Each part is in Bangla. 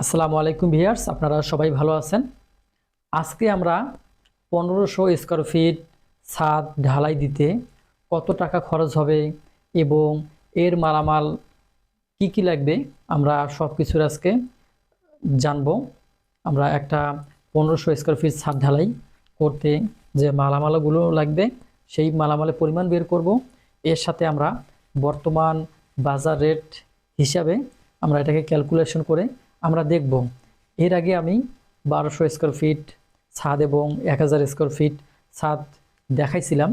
আসসালামু আলাইকুম ভিয়ার্স আপনারা সবাই ভালো আছেন? আজকে আমরা পনেরোশো স্কোয়ার ফিট ছাদ ঢালাই দিতে কত টাকা খরচ হবে এবং এর মালামাল কি কি লাগবে আমরা সব কিছুর আজকে জানব। আমরা একটা পনেরোশো স্কোয়ার ফিট ছাদ ঢালাই করতে যে মালামালগুলো লাগবে, সেই মালামালের পরিমাণ বের করব। এর সাথে আমরা বর্তমান বাজার রেট হিসাবে আমরা এটাকে ক্যালকুলেশন করে আমরা দেখব। এর আগে আমি বারোশো স্কোয়ার ফিট ছাদ এবং এক হাজার স্কোয়ার ফিট ছাদ দেখাইছিলাম।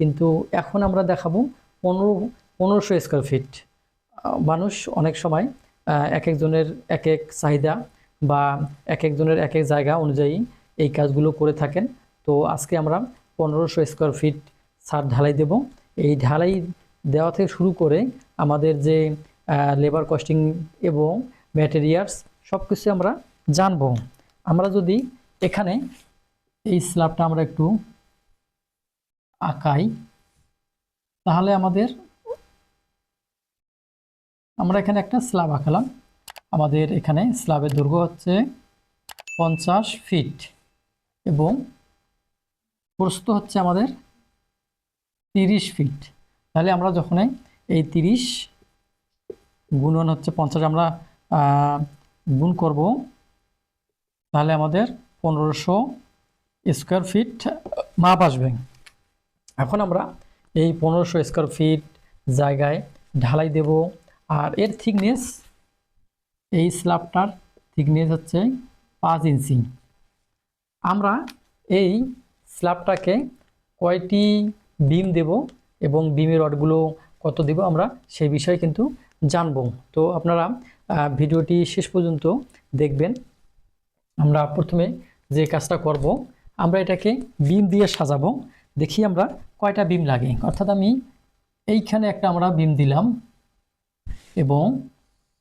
কিন্তু এখন আমরা দেখাবো পনেরো, পনেরোশো স্কোয়ার ফিট মানুষ অনেক সময় এক একজনের এক এক চাহিদা বা এক একজনের এক এক জায়গা অনুযায়ী এই কাজগুলো করে থাকেন। তো আজকে আমরা পনেরোশো স্কোয়ার ফিট ছাদ ঢালাই দেব। এই ঢালাই দেওয়া থেকে শুরু করে আমাদের যে লেবার কস্টিং এবং ম্যাটেরিয়ালস সব কিছু আমরা জানব। আমরা যদি এখানে এই স্ল্যাবটা আমরা একটু আঁকাই, তাহলে আমাদের আমরা এখানে একটা স্ল্যাব আঁকালাম। আমাদের এখানে স্ল্যাবের দৈর্ঘ্য হচ্ছে পঞ্চাশ ফিট এবং প্রস্থ হচ্ছে আমাদের তিরিশ ফিট তাহলে আমরা যখন এই তিরিশ গুণন হচ্ছে পঞ্চাশ, আমরা গুণ করব, তাহলে আমাদের পনেরোশো স্কোয়ার ফিট মাপ আসবে। এখন আমরা এই পনেরোশো স্কোয়ার ফিট জায়গায় ঢালাই দেব, আর এর থিকনেস এই স্ল্যাবটার থিকনেস হচ্ছে পাঁচ ইঞ্চি। আমরা এই স্ল্যাবটাকে কয়টি বিম দেব এবং বিমের রডগুলো কত দেব আমরা সেই বিষয়ে কিন্তু জানব। তো আপনারা ভিডিওটি শেষ পর্যন্ত দেখবেন। আমরা প্রথমে যে কাজটা করব, আমরা এটাকে বিম দিয়ে সাজাবো। দেখি আমরা কয়টা বিম লাগে। অর্থাৎ আমি এইখানে একটা আমরা বিম দিলাম এবং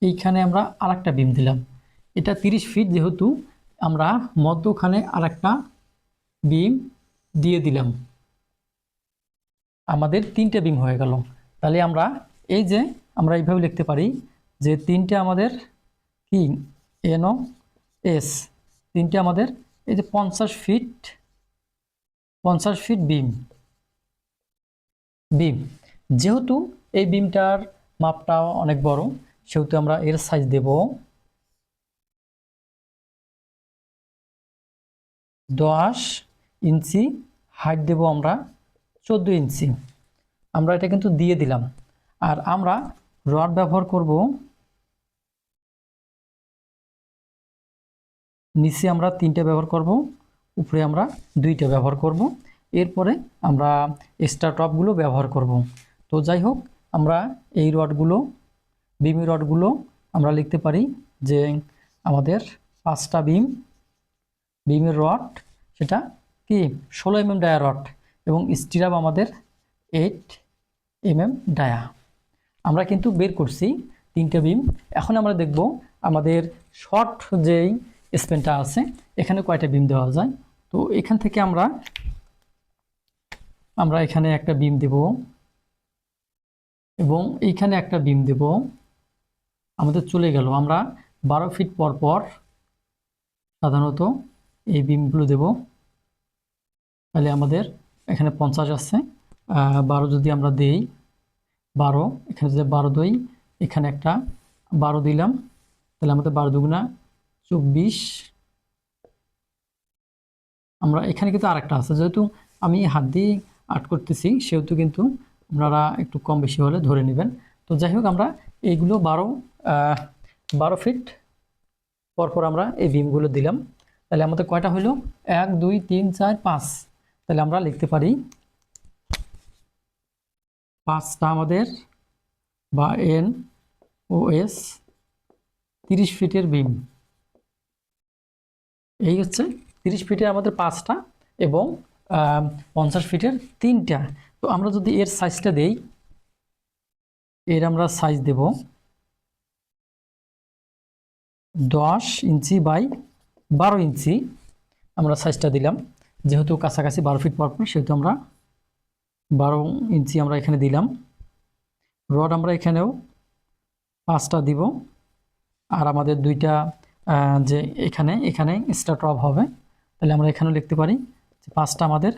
এইখানে আমরা আরেকটা বিম দিলাম। এটা 30 ফিট যেহেতু, আমরা মধ্যখানে আরেকটা বিম দিয়ে দিলাম। আমাদের তিনটে বিম হয়ে গেল। তাহলে আমরা এই যে আমরা এইভাবে লিখতে পারি যে তিনটে আমাদের কি? এনও এস তিনটে আমাদের, এই যে পঞ্চাশ ফিট পঞ্চাশ ফিট বিম বিম যেহেতু এই বিমটার মাপটা অনেক বড়, সেহেতু আমরা এর সাইজ দেব। দশ ইঞ্চি হাইট দেব আমরা চোদ্দ ইঞ্চি। আমরা এটা কিন্তু দিয়ে দিলাম। আর আমরা রড ব্যবহার করব নিচে আমরা তিনটে ব্যবহার করব, উপরে আমরা দুইটা ব্যবহার করব। এরপরে আমরা এক্সট্রা টপগুলো ব্যবহার করব। তো যাই হোক, আমরা এই রডগুলো বিমি রডগুলো আমরা লিখতে পারি যে আমাদের পাঁচটা বিম বিমের রড সেটা কি? ষোলো এমএম ডায়া রড এবং স্টিরাপ আমাদের এইট এমএম ডায়া আমরা কিন্তু বের করছি তিনটে বিম এখন আমরা দেখব আমাদের শর্ট যেই স্পেনটা আছে, এখানে কয়টা বিম দেওয়া যায়? তো এখান থেকে আমরা আমরা এখানে একটা বিম দেব এবং এইখানে একটা বিম দেব। আমাদের চলে গেল, আমরা বারো ফিট পর পর সাধারণত এই বিমগুলো দেব। তাহলে আমাদের এখানে পঞ্চাশ আছে বারো যদি আমরা দেই, বারো, এখানে যদি বারো দই, এখানে একটা বারো দিলাম, তাহলে আমাদের বারো দুগুণা চব্বিশ আমরা এখানে কিন্তু আরেকটা আছে। যেহেতু আমি হাত দিয়ে আর্ট করতেছি, সেহেতু কিন্তু আপনারা একটু কম বেশি হলে ধরে নেবেন। তো যাই হোক, আমরা এইগুলো বারো বারো ফিট পরপর আমরা এই বিমগুলো দিলাম। তাহলে আমাদের কয়টা হলো? এক, দুই, তিন, চার, পাঁচ। তাহলে আমরা লিখতে পারি পাঁচটা আমাদের বা এন ও এস তিরিশ ফিটের বিম এই হচ্ছে তিরিশ ফিটের আমাদের পাঁচটা এবং পঞ্চাশ ফিটের তিনটা। তো আমরা যদি এর সাইজটা দেই, এর আমরা সাইজ দেব দশ ইঞ্চি বাই বারো ইঞ্চি। আমরা সাইজটা দিলাম। যেহেতু কাছাকাছি বারো ফিট পর পর সেহেতু আমরা বারো ইঞ্চি আমরা এখানে দিলাম। রড আমরা এখানেও পাঁচটা দিব। আর আমাদের দুইটা যে এখানে এখানে স্টার অফ হবে। তাহলে আমরা এখানে লিখতে পারি যে পাঁচটা আমাদের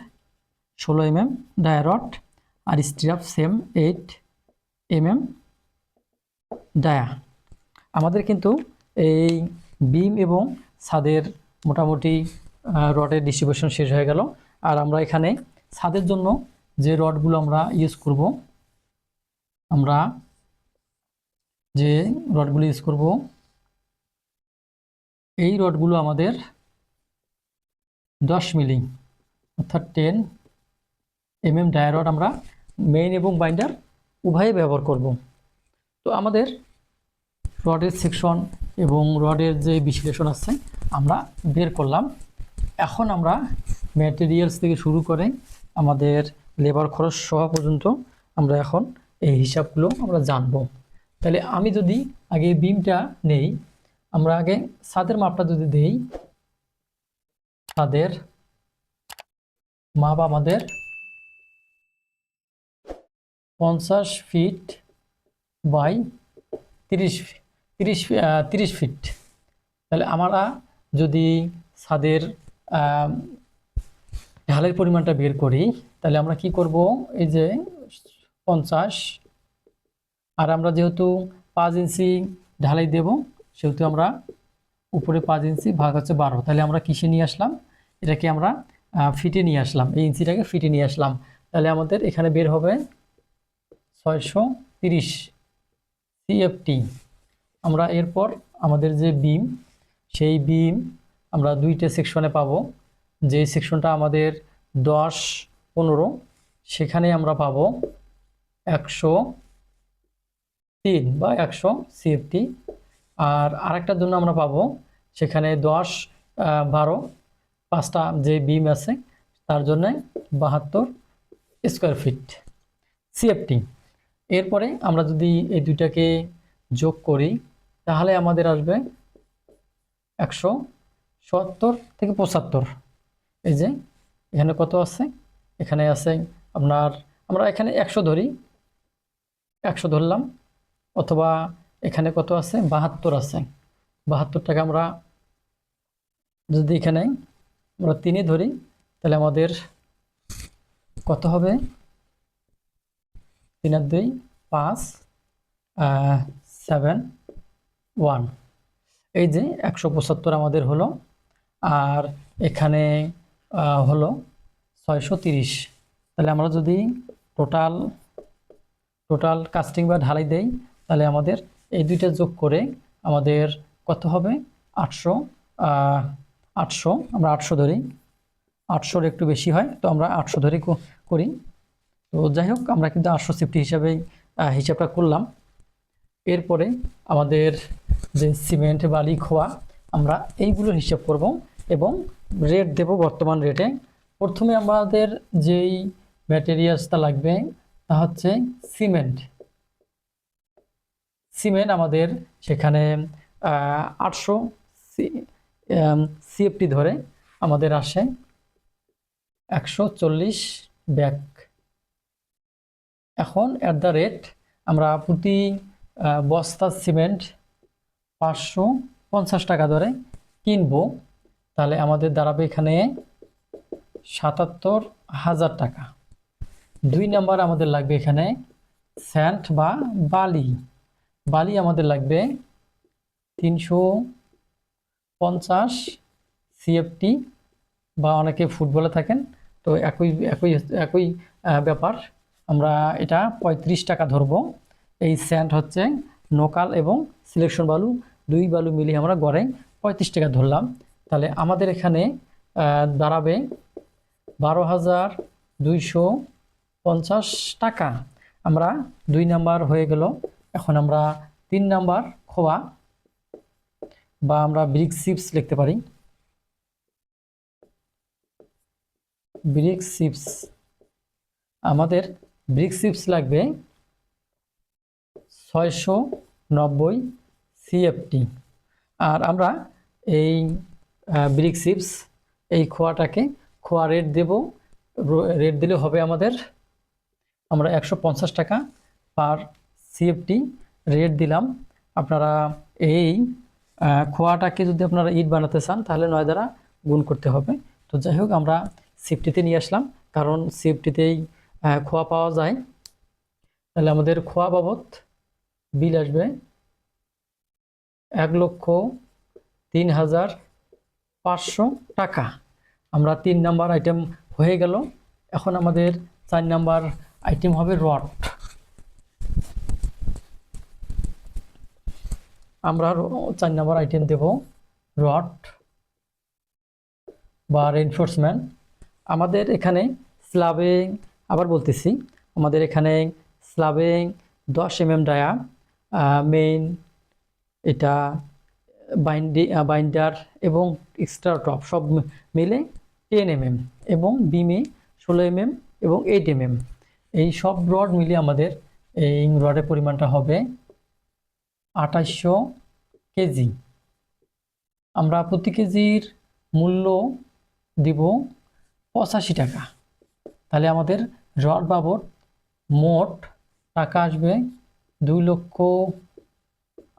ষোলো এম এম ডায়ারড আর strip same eight M M dia আমাদের কিন্তু এই বিম এবং ছাদের মোটামুটি রডের ডিস্ট্রিবিউশন শেষ হয়ে গেল। আর আমরা এখানে ছাদের জন্য যে রডগুলো আমরা ইউজ করব, আমরা যে রডগুলো ইউজ করব এই রডগুলো আমাদের দশ মিলি, অর্থাৎ টেন এম এম ডায়ারড আমরা মেইন এবং বাইন্ডার উভয়ে ব্যবহার করব। তো আমাদের রডের সেকশন এবং রডের যে বিশ্লেষণ আছে আমরা বের করলাম। এখন আমরা ম্যাটেরিয়ালস থেকে শুরু করে আমাদের লেবার খরচ সহ পর্যন্ত আমরা এখন এই হিসাবগুলো আমরা জানব। তাহলে আমি যদি আগে বিমটা নেই আমরা আগে ছাদের মাপটা যদি দেই, ছাদের মাপ আমাদের পঞ্চাশ ফিট বাই তিরিশ তিরিশ তিরিশ ফিট। তাহলে আমরা যদি ছাদের ঢালের পরিমাণটা বের করি, তাহলে আমরা কি করব? এই যে পঞ্চাশ। আর আমরা যেহেতু পাঁচ ইঞ্চি ঢালাই দেব সেহেতু আমরা উপরে পাঁচ ইঞ্চি, ভাগ হচ্ছে বারো। তাহলে আমরা কিসে নিয়ে আসলাম? এটাকে আমরা ফিটে নিয়ে আসলাম। এই ইঞ্চিটাকে ফিটে নিয়ে আসলাম। তাহলে আমাদের এখানে বের হবে ছয়শো তিরিশ সিএফটি। আমরা এরপর আমাদের যে বিম, সেই বিম আমরা দুইটা সেকশনে পাবো। যে সেকশনটা আমাদের দশ, পনেরো, সেখানে আমরা পাবো একশো তিন বা একশো সিএফটি। আর আরেকটার জন্য আমরা পাবো, সেখানে দশ বারো, পাঁচটা যে বিম আছে, তার জন্যে বাহাত্তর স্কোয়ার ফিট সিএফটি এরপরে আমরা যদি এই দুইটাকে যোগ করি, তাহলে আমাদের আসবে একশো সত্তর থেকে পঁচাত্তর। এই যে, এখানে কত আছে? এখানে আছে আপনার, আমরা এখানে একশো ধরি, একশো ধরলাম, অথবা এখানে কত আছে? বাহাত্তর আছে। বাহাত্তর টাকা আমরা যদি এখানে আমরা তিনে ধরি, তাহলে আমাদের কত হবে? তিন আর দুই, পাঁচ সেভেন ওয়ান এই যে একশো পঁচাত্তর আমাদের হলো, আর এখানে হলো ছয়শো তিরিশ। তাহলে আমরা যদি টোটাল টোটাল কাস্টিং বা ঢালাই দেই, তাহলে আমাদের এই দুইটা যোগ করে আমাদের কত হবে? আটশো আটশো, আমরা আটশো ধরি। আটশোর একটু বেশি হয়, তো আমরা আটশো ধরে করি। তো যাই হোক, আমরা কিন্তু আটশো সিফটি হিসাবেই হিসাবটা করলাম। এরপরে আমাদের যে সিমেন্ট বালি খোয়া আমরা এইগুলোর হিসাব করব এবং রেট দেব বর্তমান রেটে প্রথমে আমাদের যেই ম্যাটেরিয়ালসটা লাগবে, তা হচ্ছে সিমেন্ট। সিমেন্ট আমাদের সেখানে আটশো সিএফটি ধরে আমাদের আসে একশো চল্লিশ ব্যাগ। এখন অ্যাট দ্য রেট আমরা প্রতি বস্তা সিমেন্ট পাঁচশো পঞ্চাশ টাকা ধরে কিনবো, তাহলে আমাদের দাঁড়াবে এখানে সাতাত্তর হাজার টাকা। দুই নাম্বার আমাদের লাগবে এখানে স্যান্ড বা বালি। বালি আমাদের লাগবে তিনশো পঞ্চাশ সিএফটি বা অনেকে ফুটবলে থাকেন। তো একই একই একই ব্যাপার। আমরা এটা পঁয়ত্রিশ টাকা ধরবো। এই স্যান্ড হচ্ছে নোকাল এবং সিলেকশন বালু। দুই বালু মিলিয়ে আমরা গড়ে পঁয়ত্রিশ টাকা ধরলাম। তাহলে আমাদের এখানে দাঁড়াবে বারো হাজার দুইশো পঞ্চাশ টাকা আমরা দুই নাম্বার হয়ে গেল এখন আমরা তিন নাম্বার খোয়া বা আমরা ব্রিক চিপস লিখতে পারি। Brick chips. আমাদের ব্রিক চিপস লাগবে ছয়শো নব্বই সিএফটি। আর আমরা এই ব্রিক চিপস, এই খোয়াটাকে খোয়া রেট দেব। রেট দিলে হবে আমাদের, আমরা একশো পঞ্চাশ টাকা পার সিএফটি রেট দিলাম। আপনারা এই খোয়াটাকে যদি আপনারা ইট বানাতে চান, তাহলে নয় দ্বারা গুণ করতে হবে। তো যাই হোক, আমরা সিফটিতে নিয়ে আসলাম। কারণ সিএফটিতেই খোয়া পাওয়া যায়। তাহলে আমাদের খোয়া বাবদ বিল আসবে এক লক্ষ তিন হাজার পাঁচশো টাকা। আমরা তিন নাম্বার আইটেম হয়ে গেল। এখন আমাদের চার নাম্বার আইটেম হবে রড আমরা চার নাম্বার আইটেম দেব। রড বা রেনফোর্সমেন্ট আমাদের এখানে স্লাবে আবার বলতেছি, আমাদের এখানে স্লাবে দশ এম এম ডায়া মেইন এটা বাইন্ডি বাইন্ডার এবং এক্সট্রা টপ সব মিলে টেন এম এম এবং বিমে ষোলো এম এম এবং এইট এম এম এই সব রড মিলিয়ে আমাদের এই রডের পরিমাণটা হবে আঠাশশো কেজি। আমরা প্রতি কেজির মূল্য দিব পঁচাশি টাকা। তাহলে আমাদের রড বাবদ মোট টাকা আসবে দুই লক্ষ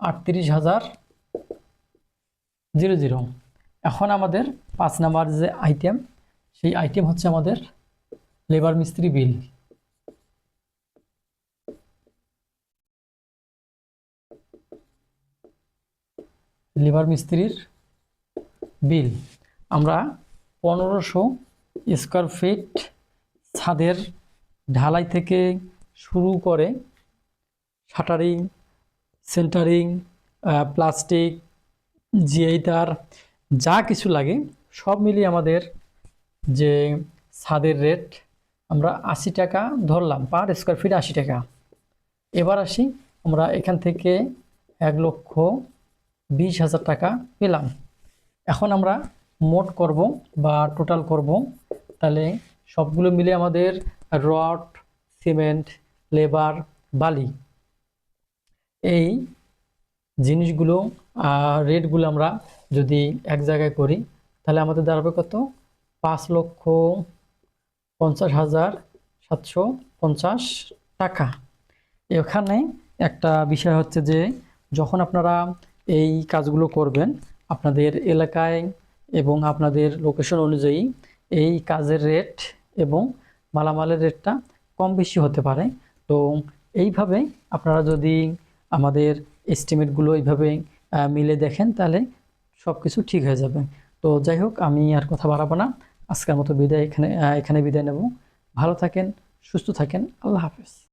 আটত্রিশ হাজার জিরো জিরো। এখন আমাদের পাঁচ নাম্বার যে আইটেম সেই আইটেম হচ্ছে আমাদের লেবার মিস্ত্রি বিল লেবার মিস্ত্রির বিল। আমরা পনেরোশো স্কোয়ার ফিট ছাদের ঢালাই থেকে শুরু করে শাটারিং, সেন্টারিং প্লাস্টিক, জিআই তার, যা কিছু লাগে সব মিলিয়ে আমাদের যে ছাদের রেট, আমরা আশি টাকা ধরলাম, পার স্কোয়ার ফিট আশি টাকা। এবার আসি, আমরা এখান থেকে এক লক্ষ বিশ হাজার টাকা পেলাম। এখন আমরা মোট করব বা টোটাল করব। তাহলে সবগুলো মিলে আমাদের রড সিমেন্ট লেবার বালি এই জিনিসগুলো রেটগুলো আমরা যদি এক জায়গায় করি, তাহলে আমাদের দাঁড়াবে কত? পাঁচ লক্ষ পঞ্চাশ হাজার সাতশো পঞ্চাশ টাকা। এখানে একটা বিষয় হচ্ছে যে, যখন আপনারা এই কাজগুলো করবেন। আপনাদের এলাকায় এবং আপনাদের লোকেশন অনুযায়ী এই কাজের রেট এবং মালামালের রেটটা কম বেশি হতে পারে। তো এইভাবে আপনারা যদি আমাদের এস্টিমেটগুলো এইভাবে মিলে দেখেন তাহলে সব কিছু ঠিক হয়ে যাবে। তো যাই হোক, আমি আর কথা বাড়াবো না। আজকের মতো বিদায় এখানে এখানে বিদায় নেব। ভালো থাকেন, সুস্থ থাকেন। আল্লাহ হাফেজ।